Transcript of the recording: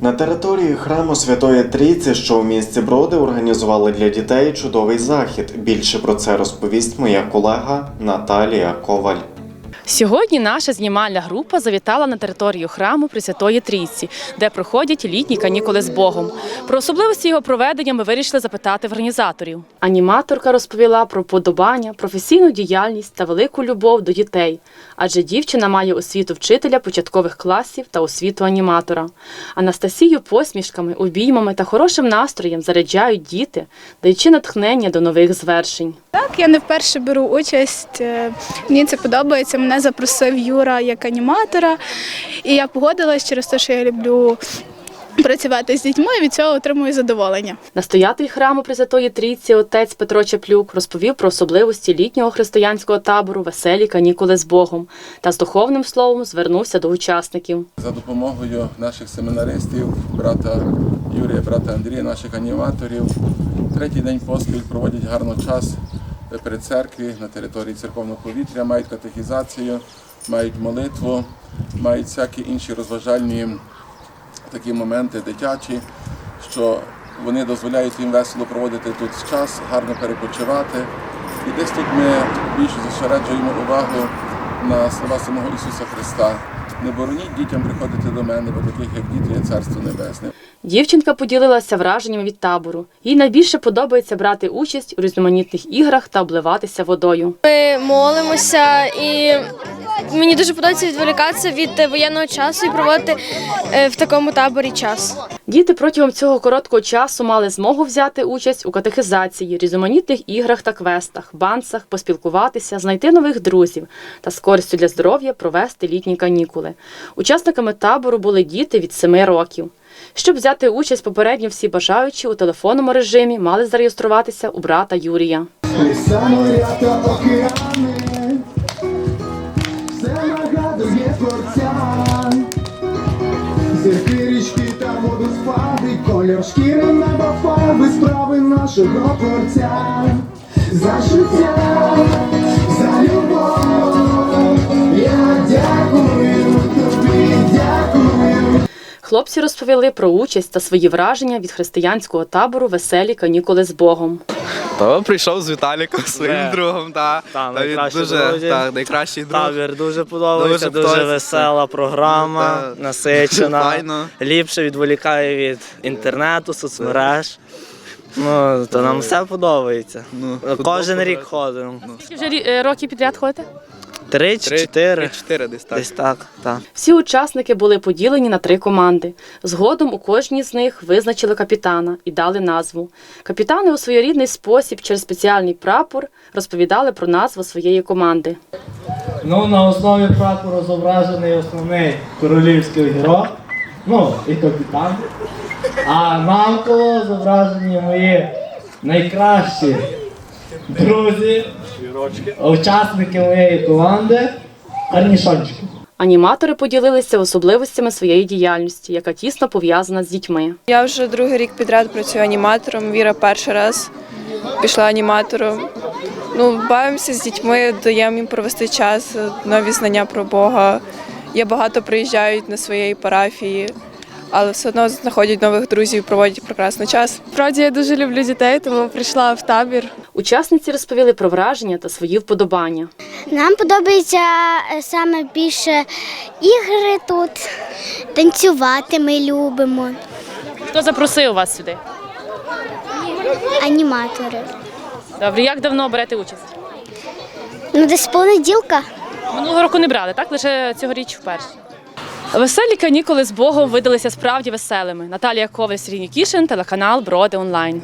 На території храму Святої Трійці, що у місті Броди, організували для дітей чудовий захід. Більше про це розповість моя колега Наталія Коваль. Сьогодні наша знімальна група завітала на територію храму Пресвятої Трійці, де проходять літні канікули з Богом. Про особливості його проведення ми вирішили запитати в організаторів. Аніматорка розповіла про подобання, професійну діяльність та велику любов до дітей, адже дівчина має освіту вчителя початкових класів та освіту аніматора. Анастасію посмішками, обіймами та хорошим настроєм заряджають діти, даючи натхнення до нових звершень. Так, я не вперше беру участь. е, Мені це подобається. Мене запросив Юра як аніматора, і я погодилась через те, що я люблю працювати з дітьми і від цього отримую задоволення. Настоятель храму Пресвятої Трійці отець Петро Чеплюк розповів про особливості літнього християнського табору Веселі канікули з Богом та з духовним словом звернувся до учасників. За допомогою наших семінаристів, брата Юрія, брата Андрія, наших аніматорів, третій день поспіль проводять гарно час при церкві на території церковного повітря, мають катехізацію, мають молитву, мають всякі інші розважальні такі моменти дитячі, що вони дозволяють їм весело проводити тут час, гарно перепочивати. І десь тут ми більше зосереджуємо увагу на слова самого Ісуса Христа. Не бороніть дітям приходити до мене, бо таких як діти є Царство Небесне. Дівчинка поділилася враженнями від табору. Їй найбільше подобається брати участь у різноманітних іграх та обливатися водою. Ми молимося і мені дуже подобається відволікатися від е, воєнного часу і проводити е, в такому таборі час. Діти протягом цього короткого часу мали змогу взяти участь у катехизації, різноманітних іграх та квестах, банцах, поспілкуватися, знайти нових друзів та з користю для здоров'я провести літні канікули. Учасниками табору були діти від 7 років. Щоб взяти участь попередньо всі бажаючі у телефонному режимі мали зареєструватися у брата Юрія. Нашого творця. За життя, за любов, я дякую тобі, дякую. Хлопці розповіли про участь та свої враження від християнського табору Веселі канікули з Богом. То прийшов з Віталіком, своїм Вже. другом, та, Та, та він найкращий дуже та, найкращий друг. Табір дуже подобається, Дуже дуже, весела програма, Та. насичена, Файно. ліпше відволікає від інтернету, соцмереж. Ну, то нам все подобається. Ну, Кожен рік ходимо. Скільки вже рі- е, років підряд ходите? Три чи Три, чотири. чотири десь так. Десь так, так. Всі учасники були поділені на три команди. Згодом у кожній з них визначили капітана і дали назву. Капітани у своєрідний спосіб через спеціальний прапор розповідали про назву своєї команди. Ну, на основі прапору зображений основний королівський герой, ну і капітан. А навколо зображені мої найкращі друзі, учасники моєї команди, карнішончики. Аніматори поділилися особливостями своєї діяльності, яка тісно пов'язана з дітьми. Я вже другий рік підряд працюю аніматором. Віра перший раз пішла аніматором. Ну, бавимося з дітьми, даємо їм провести час, нові знання про Бога. Є багато приїжджають на своєї парафії, але все одно знаходять нових друзів, проводять прекрасний час. Справді я дуже люблю дітей, тому прийшла в табір. Учасниці розповіли про враження та свої вподобання. Нам подобається е, саме більше ігри тут, танцювати ми любимо, Хто запросив вас сюди? аніматори. Добре, як давно берете участь? Ну, десь понеділка. Минулого року не брали, так? Лише цьогоріч вперше. Веселі канікули з Богом видалися справді веселими. Наталія Коваль, Сергій Нікішин, телеканал Броди онлайн.